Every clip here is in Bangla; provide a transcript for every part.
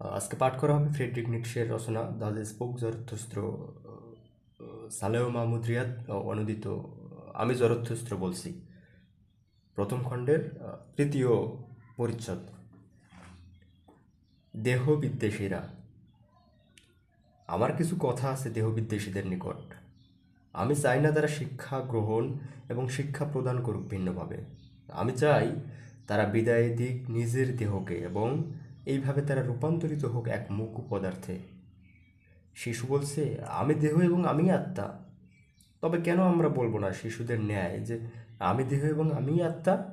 আজকে পাঠ করা হবে ফ্রেডরিক নিক্সের রচনা দ্য স্পোক জরথস্ত্র সালেও মাহমুদ রিয়াদ অনুদিত, আমি জরথস্ত্র বলছি। প্রথম খণ্ডের তৃতীয় পরিচ্ছদ। দেহ বিদ্বেষীরা আমার কিছু কথা আছে দেহ বিদ্বেষীদের নিকট। আমি চাই না তারা শিক্ষা গ্রহণ এবং শিক্ষা প্রদান করুক ভিন্নভাবে। আমি চাই তারা বিদায় দিক নিজের দেহকে এবং এইভাবে তারা রূপান্তরিত হোক এক মুখ পদার্থে। শিশু বলছে, আমি দেহ এবং আমি আত্মা। তবে কেন আমরা বলব না শিশুদের ন্যায় যে আমি দেহ এবং আমি আত্মা?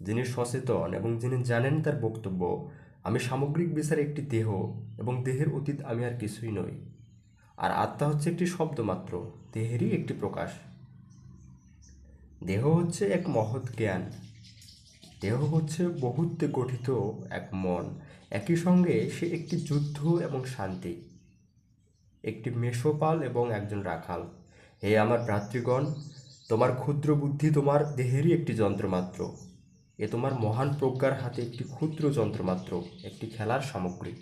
যিনি সচেতন এবং যিনি জানেন তার বক্তব্য, আমি সামগ্রিক বিচারে একটি দেহ এবং দেহের অতীত আমি আর কিছুই নই। আর আত্মা হচ্ছে একটি শব্দ মাত্র, দেহেরই একটি প্রকাশ। দেহ হচ্ছে এক মহৎ জ্ঞান। দেহ হচ্ছে বহুত্বে গঠিত এক মন। একই সঙ্গে সে একটি যুদ্ধ এবং শান্তি। একটি মেষপাল এবং একজন রাখাল। হে আমার ভ্রাতৃগণ, তোমার ক্ষুদ্র বুদ্ধি তোমার দেহেরই একটি যন্ত্রমাত্র। এ তোমার মহান প্রজ্ঞার হাতে একটি ক্ষুদ্র যন্ত্রমাত্র, একটি খেলার সামগ্রী।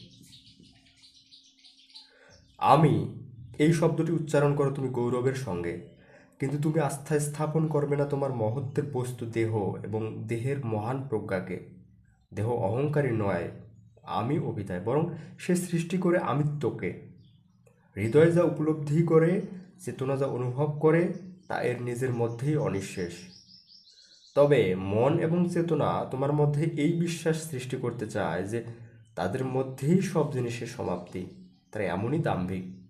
আমি এই শব্দটি উচ্চারণ করো তুমি গৌরবের সঙ্গে। কিন্তু তুমি আস্থা স্থাপন করবে না তোমার মহত্বের বস্তু দেহ এবং দেহের মহান প্রজ্ঞাকে। দেহ অহংকারী নয়, আমি অভিধায় বরং সে সৃষ্টি করে আমিত্বকে। হৃদয় যা উপলব্ধি করে, চেতনা যা অনুভব করে, তা এর নিজের মধ্যেই অনিঃশেষ। তবে মন এবং চেতনা তোমার মধ্যে এই বিশ্বাস সৃষ্টি করতে চায় যে তাদের মধ্যেই সব জিনিসের সমাপ্তি, তারা এমনই দাম্ভিক।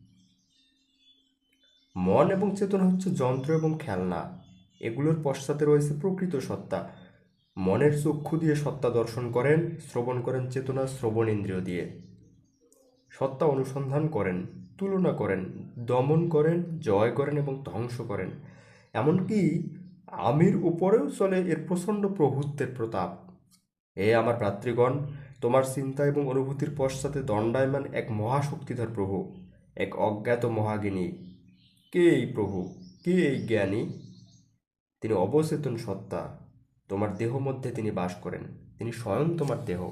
মন এবং চেতনা হচ্ছে যন্ত্র এবং খেলনা। এগুলোর পশ্চাতে রয়েছে প্রকৃত সত্তা। মনের চক্ষু দিয়ে সত্তা দর্শন করেন, শ্রবণ করেন চেতনা, শ্রবণ ইন্দ্রিয় দিয়ে। সত্তা অনুসন্ধান করেন, তুলনা করেন, দমন করেন, জয় করেন এবং ধ্বংস করেন। এমনকি আমির উপরেও চলে এর প্রচণ্ড প্রভুত্বের প্রতাপ। এ আমার ভ্রাতৃগণ, তোমার চিন্তা এবং অনুভূতির পশ্চাতে দণ্ডায়মান এক মহাশক্তিধর প্রভু, এক অজ্ঞাত মহাজ্ঞানী কে এই প্রভু? কে এই জ্ঞানী? তিনি অবচেতন সত্তা। তোমার দেহ মধ্যে তিনি বাস করেন। তিনি স্বয়ং তোমার দেহ।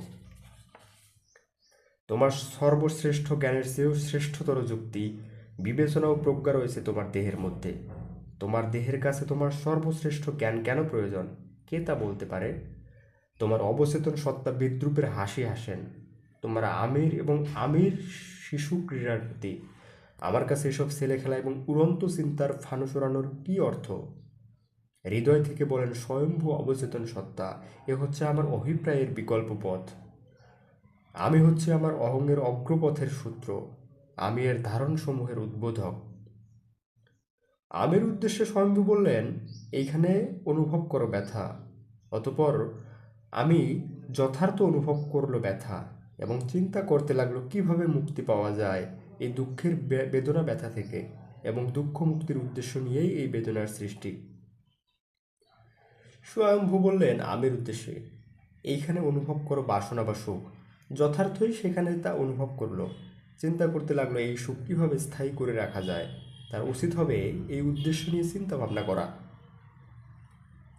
তোমার সর্বশ্রেষ্ঠ জ্ঞানের চেয়েও শ্রেষ্ঠতর যুক্তি, বিবেচনা ও প্রজ্ঞা রয়েছে তোমার দেহের মধ্যে। তোমার দেহের কাছে তোমার সর্বশ্রেষ্ঠ জ্ঞান কেন প্রয়োজন? কে তা বলতে পারে? তোমার অবচেতন সত্তা বিদ্রুপের হাসি হাসেন। তোমার আমির এবং আমির শিশু ক্রীড়ার প্রতি আমার কাছে এসব ছেলে খেলা এবং উড়ন্ত চিন্তার ফানুস ওড়ানোর কী অর্থ? হৃদয় থেকে বলেন স্বয়ম্ভু অবচেতন সত্তা, এ হচ্ছে আমার অভিপ্রায়ের বিকল্প পথ আমি হচ্ছে আমার অহংয়ের অগ্রপথের সূত্র, আমি এর ধারণসমূহের উদ্বোধক। আমের উদ্দেশ্যে স্বয়ম্ভু বললেন, এইখানে অনুভব করো ব্যথা। অতপর আমি যথার্থ অনুভব করল ব্যথা এবং চিন্তা করতে লাগল কীভাবে মুক্তি পাওয়া যায় এই দুঃখের বেদনা ব্যথা থেকে এবং দুঃখ মুক্তির উদ্দেশ্য নিয়েই এই বেদনার সৃষ্টি। স্বয়ম্ভু বললেন, আমের উদ্দেশ্যে। এইখানে অনুভব করো বাসনা বা সুখ যথার্থই সেখানে তা অনুভব করল। চিন্তা করতে লাগল, এই সুখ কীভাবে স্থায়ী করে রাখা যায়? তার উচিত হবে এই উদ্দেশ্য নিয়ে চিন্তা ভাবনা করা।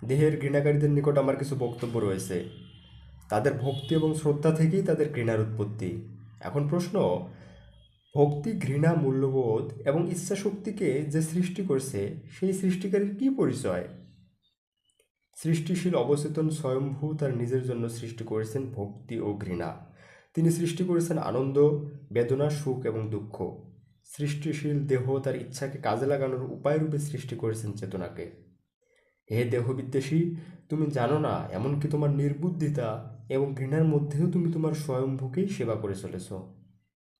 দেহের ঘৃণাকারীদের নিকট আমার কিছু বক্তব্য রয়েছে। তাদের ভক্তি এবং শ্রদ্ধা থেকেই তাদের ঘৃণার উৎপত্তি। এখন প্রশ্ন ভক্তি, ঘৃণা, মূল্যবোধ এবং ইচ্ছা শক্তিকে যে সৃষ্টি করছে, সেই সৃষ্টিকারীর কী পরিচয়? সৃষ্টিশীল অবচেতন স্বয়ম্ভূ তার নিজের জন্য সৃষ্টি করেছেন ভক্তি ও ঘৃণা। তিনি সৃষ্টি করেছেন আনন্দ, বেদনা, সুখ এবং দুঃখ। সৃষ্টিশীল দেহ তার ইচ্ছাকে কাজে লাগানোর উপায় রূপে সৃষ্টি করেছেন চেতনাকে। হে দেহবিদ্বেষী তুমি জানো না, এমনকি তোমার নির্বুদ্ধিতা এবং ঘৃণার মধ্যেও তুমি তোমার স্বয়ম্ভূকেই সেবা করে চলেছ।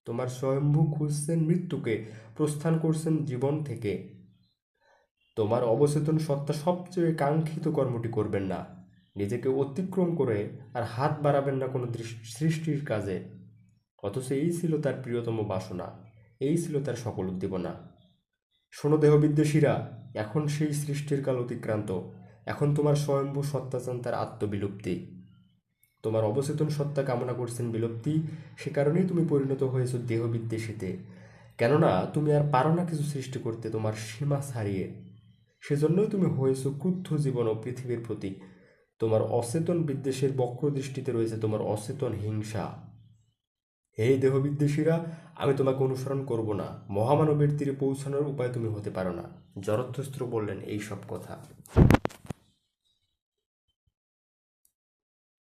তোমার স্বয়ম্ভু খুঁজছেন মৃত্যুকে, প্রস্থান করছেন জীবন থেকে। তোমার অবচেতন সত্তা সবচেয়ে কাঙ্ক্ষিত কর্মটি করবেন না। নিজেকে অতিক্রম করে আর হাত বাড়াবেন না কোনো সৃষ্টির কাজে। অথচ এই ছিল তার প্রিয়তম বাসনা, এই ছিল তার সকল উদ্দীপনা। শোনো দেহবিদ্বেষীরা, এখন সেই সৃষ্টির কাল অতিক্রান্ত। এখন তোমার স্বয়ম্ভু সত্তা চান তার আত্মবিলুপ্তি। তোমার অবচেতন সত্তা কামনা করছেন বিলুপ্তি, সে কারণেই তুমি পরিণত হয়েছো দেহবিদ্বেষীতে। কেননা, তুমি আর পারো না কিছু সৃষ্টি করতে তোমার সীমা ছাড়িয়ে। সেজন্যই তুমি হয়েছো ক্রুদ্ধ জীবন ও পৃথিবীর প্রতি তোমার অচেতন বিদ্বেষের বক্র দৃষ্টিতে রয়েছে তোমার অচেতন হিংসা। হে দেহবিদ্বেষীরা, আমি তোমাকে অনুসরণ করব না। মহামানবের তীরে পৌঁছানোর উপায় তুমি হতে পারো না। জরথস্ত্র বললেন এই সব কথা।